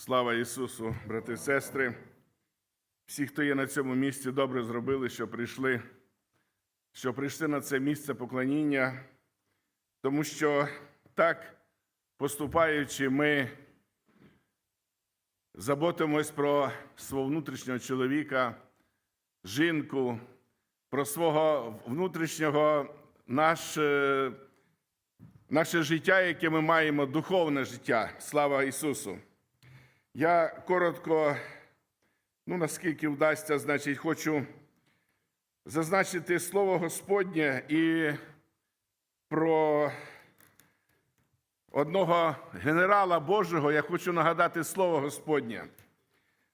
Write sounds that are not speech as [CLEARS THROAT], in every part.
Слава Ісусу, брати і сестри. Всі, хто є на цьому місці, добре зробили, що прийшли, що прийшли на це місце поклоніння, тому що так, поступаючи, ми заботимось про свого внутрішнього чоловіка, жінку, про свого внутрішнього наше, наше життя, яке ми маємо, духовне життя. Слава Ісусу! Я коротко, ну наскільки вдасться, значить, хочу зазначити слово Господнє і про одного генерала Божого я хочу нагадати слово Господнє,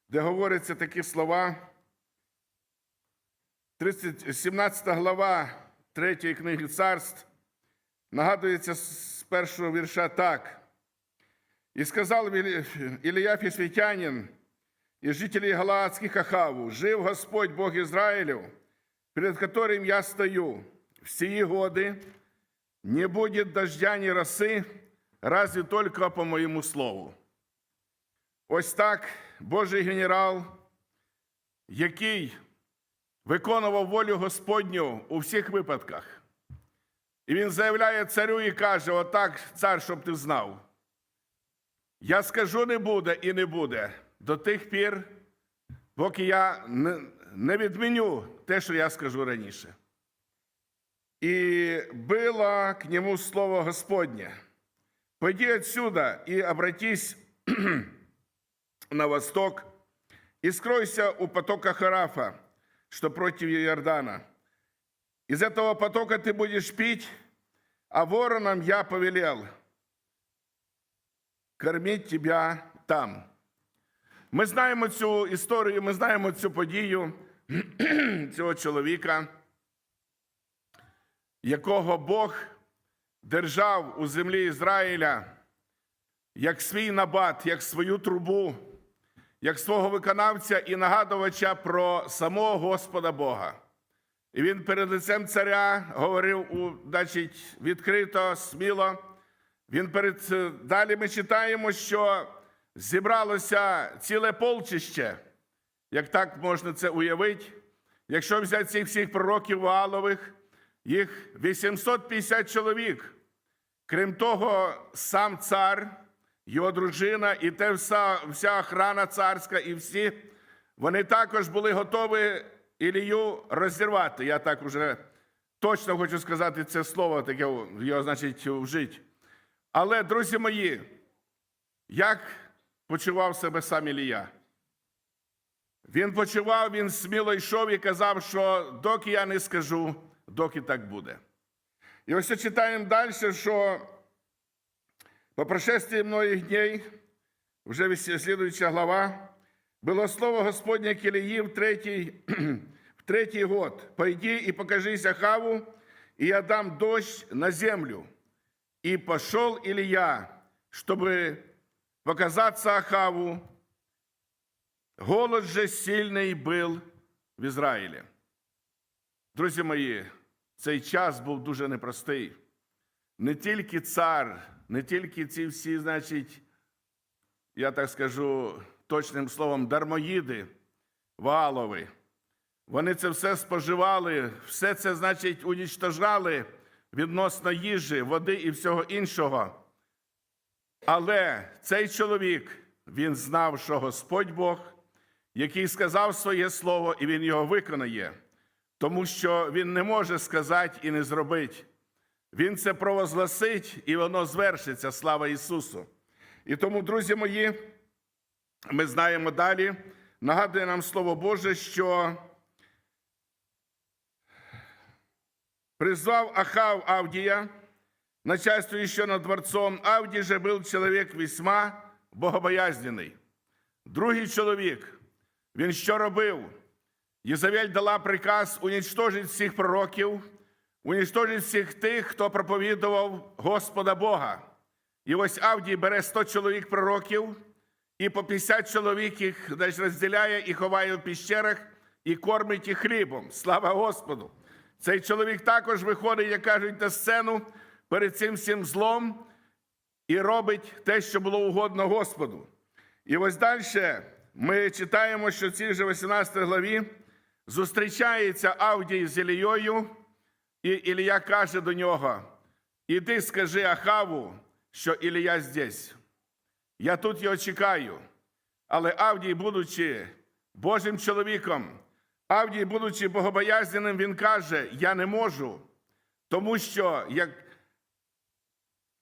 де говориться такі слова. 30, 17 глава 3 книги царств нагадується з першого вірша так. И сказал Вели- Илья Фисветянин и жителей Галаадских Ахаву, «Жив Господь Бог Израилев, перед которым я стою. В сии годы не будет дождя ни росы, разве только по моему слову». Ось так Божий генерал, який виконував волю Господню у всіх випадках. І він заявляє царю і каже: Отак, цар, щоб ти знав. Я скажу не буде і не буде до тих пір, поки я не- не відміню те, що я скажу раніше. И было к нему слово Господне. Пойди отсюда и обратись [CLEARS THROAT] на восток, и скройся у потока Харафа, что против Иордана. Из этого потока ты будешь пить, а воронам я повелел – кормить тебя там. Ми знаємо цю історію, ми знаємо цю подію [CLEARS THROAT] цього чоловіка, якого Бог держав у землі Ізраїля як свій набат, як свою трубу, як свого виконавця і нагадувача про самого Господа Бога. І він перед лицем царя говорив значить, відкрито, сміло. Він перед е, далі ми читаємо, що зібралося ціле полчище, як так можна це уявити. Якщо взяти цих всіх пророків Ваалових, їх 850 чоловік. Крім того, сам цар, його дружина і те вся, вся охрана царська, і всі, вони також були готові Ілію розірвати. Я так уже точно хочу сказати це слово, таке його, значить, вжить. Але, друзі мої, як почував себе сам Ілія? Він почував, він сміло йшов і казав, що доки я не скажу, доки так буде. І ось читаємо далі, що по прошествии многих дней, вже слідуюча глава, було слово Господнє к Ілії в третій, [CLEARS THROAT] в третій год. «Пойди и покажись Ахаву, и я дам дождь на землю». И пошел Илья, чтобы показаться Ахаву. Голод же сильний был в Ізраїлі. Друзі мої, цей час був дуже непростий. Не тільки цар, не тільки ці всі, значить, я так скажу точним словом, дармоїди, валови. Вони це все споживали, все це, значить, унічтожали відносно їжі, води і всього іншого. Але цей чоловік, він знав, що Господь Бог, який сказав своє слово, і він його виконає, тому що він не може сказати і не зробити. Він це провозгласить, і воно звершиться. Слава Ісусу. І тому, друзі мої, ми знаємо далі, нагадує нам Слово Боже, що призвав Ахав Авдія, начальствующего над дворцом. Авдій же був чоловік весьма богобоязнений. Другий чоловік, він що робив? Єзавель дала приказ уничтожити всіх пророків, уничтожити всіх тих, хто проповідував Господа Бога. І ось Авдій бере 100 чоловік пророків, і по 50 чоловік їх розділяє і ховає в піщерах, і кормить їх хлібом. Слава Господу! Цей чоловік також виходить, як кажуть, на сцену перед цим всім злом і робить те, що було угодно Господу. І ось далі ми читаємо, що в цій же 18 главі зустрічається Авдій з Ілією, і Ілія каже до нього: Іди скажи Ахаву, що Ілія здесь. Я тут його чекаю. Але Авдій, будучи Божим чоловіком, Авдій, будучи богобоязненим, він каже: Я не можу, тому що як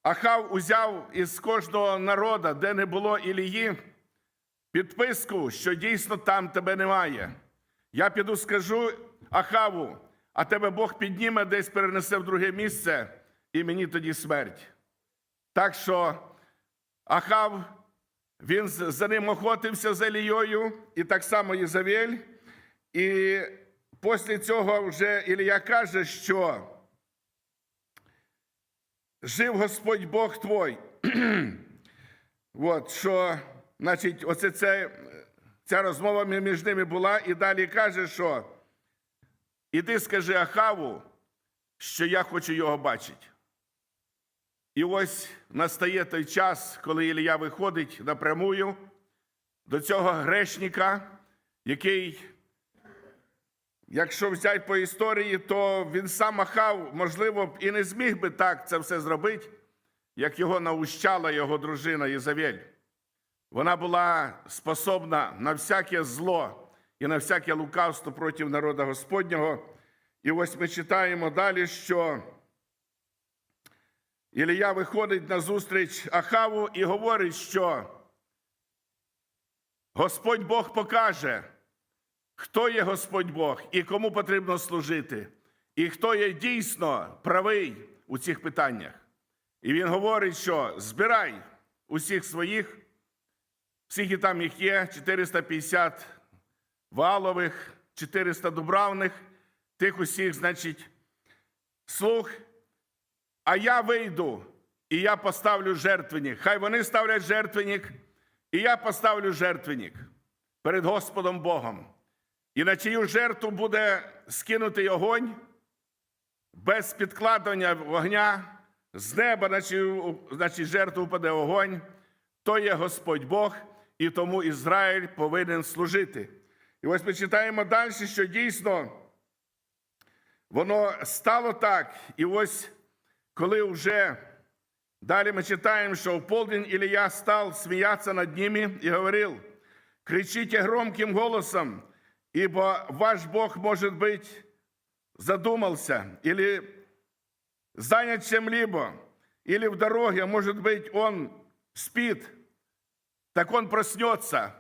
Ахав узяв із кожного народу, де не було Ілії, підписку, що дійсно там тебе немає. Я піду скажу Ахаву, а тебе Бог підніме, десь перенесе в друге місце, і мені тоді смерть. Так що Ахав, він за ним охотився за Ілією, і так само Єзавель. І після цього вже Ілія каже, що жив Господь Бог твой. [CLEARS THROAT] От, що, значить, оце це, ця розмова між ними була, і далі каже, що іди скажи Ахаву, що я хочу його бачити. І ось настає той час, коли Ілія виходить напрямую до цього грешника, який, якщо взяти по історії, то він сам Ахав, можливо, і не зміг би так це все зробити, як його наущала його дружина Єзавель. Вона була способна на всяке зло і на всяке лукавство проти народа Господнього. І ось ми читаємо далі, що Ілія виходить на зустріч Ахаву і говорить, що Господь Бог покаже, хто є Господь Бог і кому потрібно служити, і хто є дійсно правий у цих питаннях. І він говорить, що збирай усіх своїх, всіх і там їх є, 450 валових, 400 дубравних, тих усіх, значить, слуг. А я вийду і я поставлю жертвенник. Хай вони ставлять жертвенник, і я поставлю жертвенник перед Господом Богом. І на чию жертву буде скинутий огонь без підкладення вогня, з неба на чию значить, жертву впаде огонь, то є Господь Бог, і тому Ізраїль повинен служити. І ось ми читаємо далі, що дійсно воно стало так. І ось коли вже далі ми читаємо, що в полдень Ілія став сміятися над ними і говорив, кричите громким голосом, ибо ваш Бог, может быть, задумался или занят чем-либо, или в дороге, может быть, он спит, так он проснеться.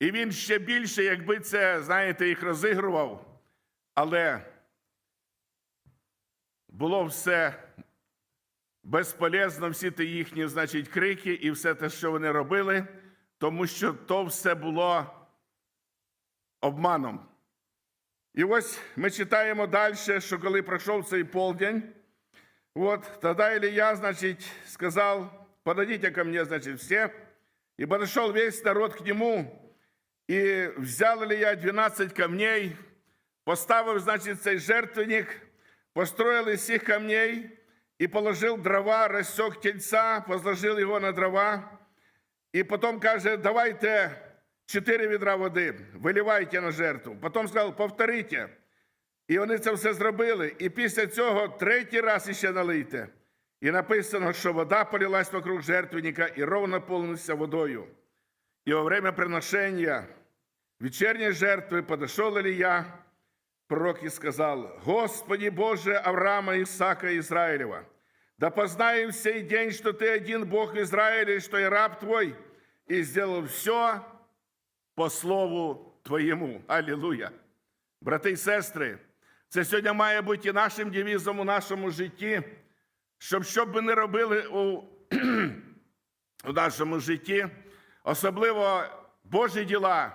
І він ще більше, якби це, знаєте, їх розігрував, але було все безполезно, всі ті їхні, значить, крики і все те, що вони робили, тому що то все було обманом. І ось ми читаємо далі, що коли пройшов цей полдень, вот, тогда Илья, значит, сказал, подойдите ко мне, значит, все. И подошел весь народ к нему, и взял Илья 12 камней, поставив, значит, цей жертвенник, построил из всех камней, и положил дрова, рассек тельца, возложил его на дрова, и потом каже, давайте чотири відра води, виливайте на жертву. Потім сказав, повторите. І вони це все зробили. І після цього третій раз іще налийте. І написано, що вода полилась вокруг жертвенника і ровно наповнилася водою. І во время приношення вечерней жертви подошел Илья, пророк и сказал, «Господи Боже Авраама, Исаака Израилева, да познаем сей день, что Ты один Бог в Израиле, и что я раб Твой, и сделал все по слову Твоєму». Аллилуйя. Брати і сестри, це сьогодні має бути і нашим девізом у нашому житті, щоб що б ми не робили у, [CLEARS THROAT] у нашому житті, особливо Божі діла,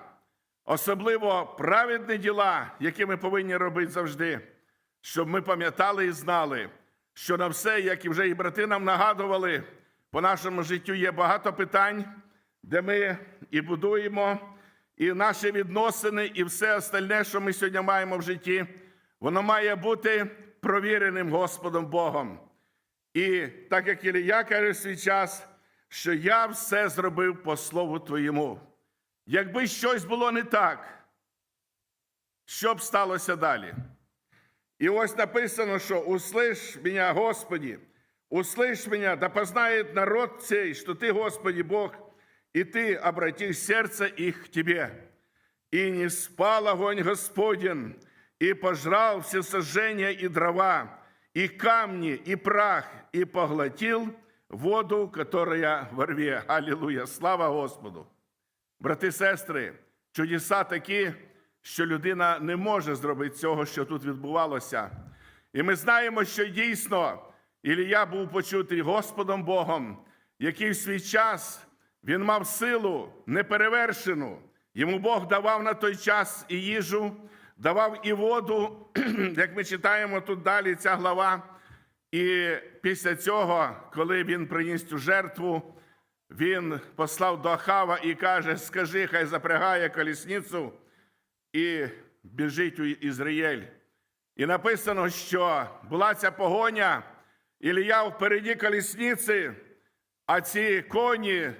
особливо праведні діла, які ми повинні робити завжди, щоб ми пам'ятали і знали, що на все, як і вже і брати нам нагадували, по нашому життю є багато питань, де ми і будуємо, і наші відносини, і все остальне, що ми сьогодні маємо в житті, воно має бути провіреним Господом Богом. І так як Ілія каже в свій час, що я все зробив по слову Твоєму. якби щось було не так, що б сталося далі? І ось написано, що «Услышь меня, Господи, услышь меня, да познает народ цей, что Ты, Господи Бог, и Ты обратишь сердце их к Тебе. И не спал огонь Господен, и пожрал все сожжения и дрова, и камни, и прах, и поглотил воду, которая во рве. Аллилуйя! Слава Господу! Брати, сестри, чудеса такі, що людина не може зробити цього, що тут відбувалося. І ми знаємо, що дійсно Ілія був почутий Господом Богом, який в свій час він мав силу неперевершену. Йому Бог давав на той час і їжу, давав і воду, [CLEARS THROAT] як ми читаємо тут далі, ця глава. І після цього, коли він приніс цю жертву, він послав до Ахава і каже: Скажи, хай запрягає колісницю і біжить у Ізраїль. І написано, що була ця погоня, Ілія впереді колісниці, а ці коні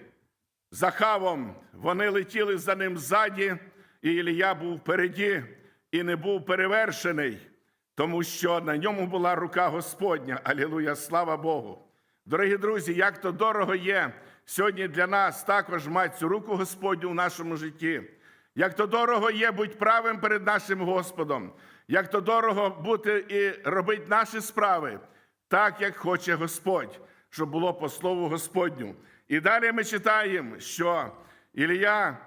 з Ахавом, вони летіли за ним ззаді, і Ілія був впереді і не був перевершений, тому що на ньому була рука Господня. Алілуя, слава Богу! Дорогі друзі, як то дорого є сьогодні для нас також мати цю руку Господню в нашому житті. Як то дорого є бути правим перед нашим Господом, як то дорого бути і робити наші справи так, як хоче Господь, щоб було по слову Господню. І далі ми читаємо, що Ілія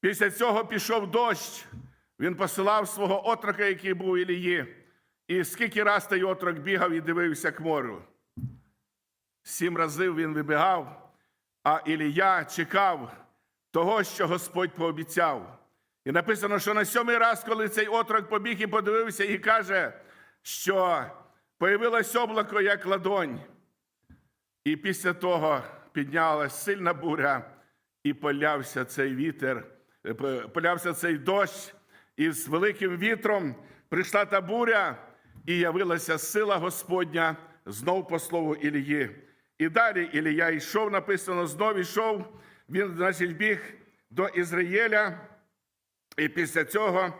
після цього пішов дощ, він посилав свого отрока, який був Ілії. І скільки раз той отрок бігав і дивився к морю. Сім разів він вибігав, а Ілія чекав того, що Господь пообіцяв. І написано, що на сьомий раз, коли цей отрок побіг і подивився, і каже, що появилось облако, як ладонь. І після того піднялась сильна буря, і полявся цей вітер, е, полявся цей дощ, і з великим вітром прийшла та буря, і явилася сила Господня знов по слову Ілії. І далі Ілія йшов, написано, знов йшов, він, значить, біг до Ізраїля, і після цього,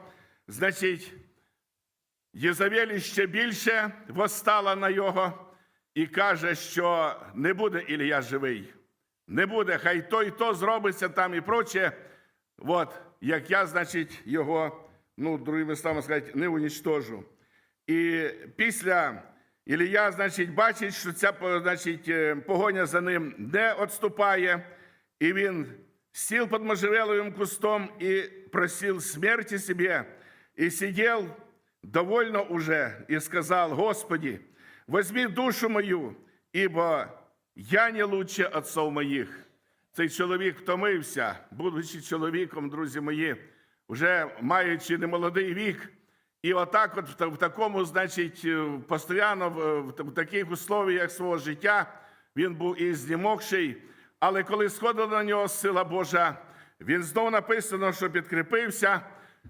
значить, Єзавель ще більше восстала на його і каже, що не буде Ілія живий. Не буде, хай то і то зробиться там і проче. От, як я, значить, його, ну, другими словами сказати, не унічтожу. І після Ілія, значить, бачить, що ця значить, е, погоня за ним не відступає, і він сів під можжевеловим кустом і просив смерті себе, і сидів довольно уже, і сказав, Господи, возьми душу мою, ибо я не лучше отцов моїх. Цей чоловік втомився, будучи чоловіком, друзі мої, вже маючи немолодий вік, і отак, от в такому, значить, е, постійно в, в, таких условіях свого життя він був і знімокший. Але коли сходила на нього сила Божа, він знову написано, що підкріпився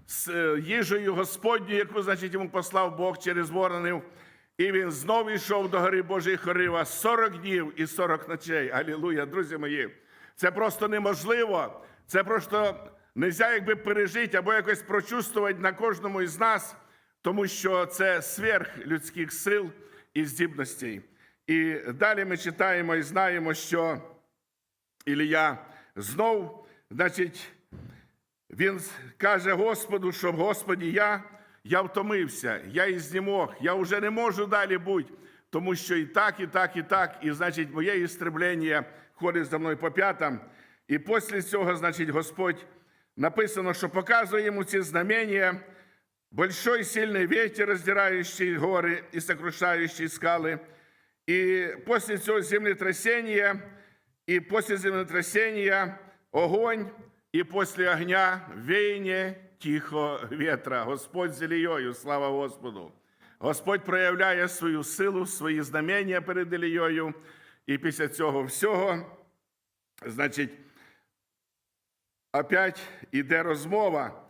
з е, їжею Господньою, яку, значить, йому послав Бог через воронів. І він знову йшов до гори Божої Хорива 40 днів і 40 ночей. Алілуя, друзі мої. Це просто неможливо. Це просто не можна якби пережити або якось прочувствувати на кожному із нас, тому що це сверх людських сил і здібностей. І далі ми читаємо і знаємо, що Ілія знов, значить, він каже Господу, що Господі, я, я втомився, я і знімог, я вже не можу далі бути, тому що і так, і так, і так, і значить, моє істреблення ходить за мною по п'ятам. І після цього, значить, Господь написано, що показує йому ці знамення, большой сильный ветер, раздирающий горы и сокрушающий скалы. И после цього землетрясения, и после землетрясения огонь, и после огня веяние тихо ветра. Господь з Ілією, слава Господу. Господь проявляє свою силу, свої знамення перед Ілією, і після цього всього, значить, опять іде розмова.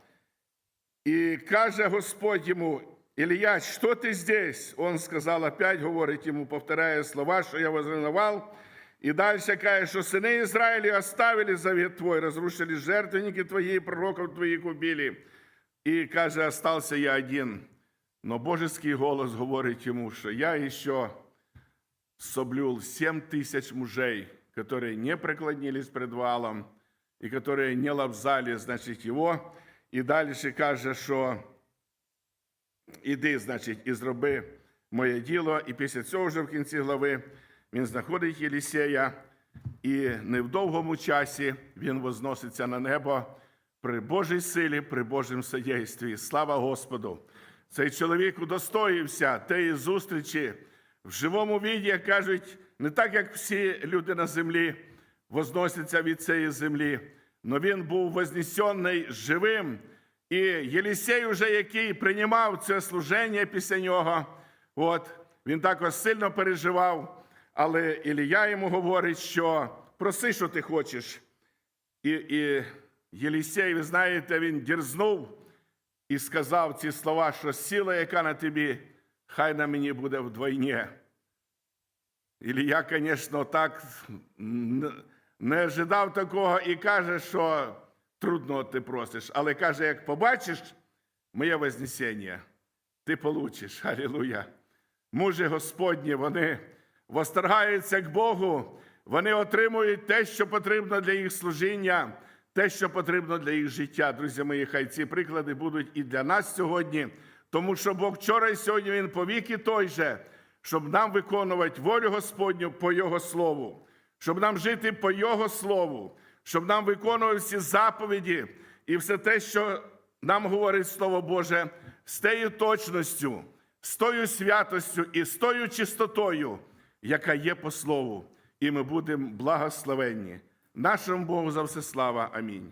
И каже Господь ему, Илья, что ты здесь? Он сказал, опять говорит ему, повторяя слова, что я возреновал, І далі каже, що сини Ізраїлі оставили завет твой, разрушили жертвенники твої, і пророков твоїх убили. І каже, остався я один. Но божеский голос говорить йому, що я еще соблюл семь тысяч мужей, которые не преклонились пред валом, и которые не лобзали, значить, його. І далі каже, що іди, значить, і зроби моє діло. І після цього вже в кінці глави він знаходить Єлісея, і не в довгому часі він возноситься на небо при Божій силі, при Божому содействі. Слава Господу! Цей чоловік удостоївся тієї зустрічі в живому віді, як кажуть, не так, як всі люди на землі возносяться від цієї землі, але він був вознесений живим. І Єлісей, уже який приймав це служення після нього, от, він також сильно переживав, але Ілія йому говорить, що проси, що ти хочеш. І, і Єлісей, ви знаєте, він дірзнув і сказав ці слова, що сила, яка на тобі, хай на мені буде вдвойні. Ілія, звісно, так не ожидав такого і каже, що трудно ти просиш, але каже, як побачиш моє вознесення, ти получиш. Алілуя. Мужі Господні, вони восторгаються к Богу, вони отримують те, що потрібно для їх служіння, те, що потрібно для їх життя. Друзі мої, хай ці приклади будуть і для нас сьогодні, тому що Бог вчора і сьогодні Він повіки той же, щоб нам виконувати волю Господню по Його Слову, щоб нам жити по Його Слову, щоб нам виконувати всі заповіді і все те, що нам говорить Слово Боже, з тією точністю, з тою святостю і з тою чистотою, яка є по Слову, і ми будемо благословенні. Нашому Богу за все слава. Амінь.